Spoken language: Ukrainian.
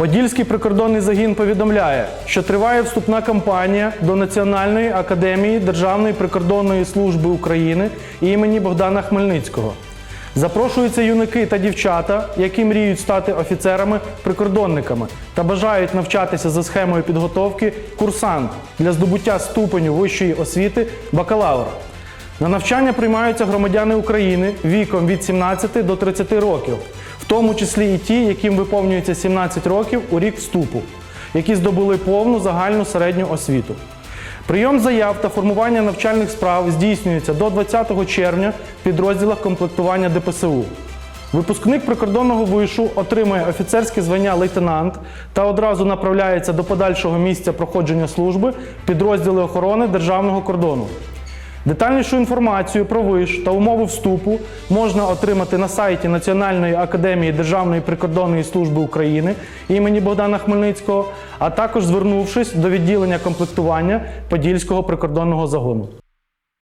Подільський прикордонний загін повідомляє, що триває вступна кампанія до Національної академії Державної прикордонної служби України імені Богдана Хмельницького. Запрошуються юнаки та дівчата, які мріють стати офіцерами-прикордонниками та бажають навчатися за схемою підготовки курсант для здобуття ступеню вищої освіти бакалавр. На навчання приймаються громадяни України віком від 17 до 30 років, в тому числі і ті, яким виповнюється 17 років у рік вступу, які здобули повну загальну середню освіту. Прийом заяв та формування навчальних справ здійснюється до 20 червня в підрозділах комплектування ДПСУ. Випускник прикордонного вишу отримує офіцерське звання лейтенант та одразу направляється до подальшого місця проходження служби підрозділи охорони державного кордону. Детальнішу інформацію про виш та умови вступу можна отримати на сайті Національної академії Державної прикордонної служби України імені Богдана Хмельницького, а також звернувшись до відділення комплектування Подільського прикордонного загону.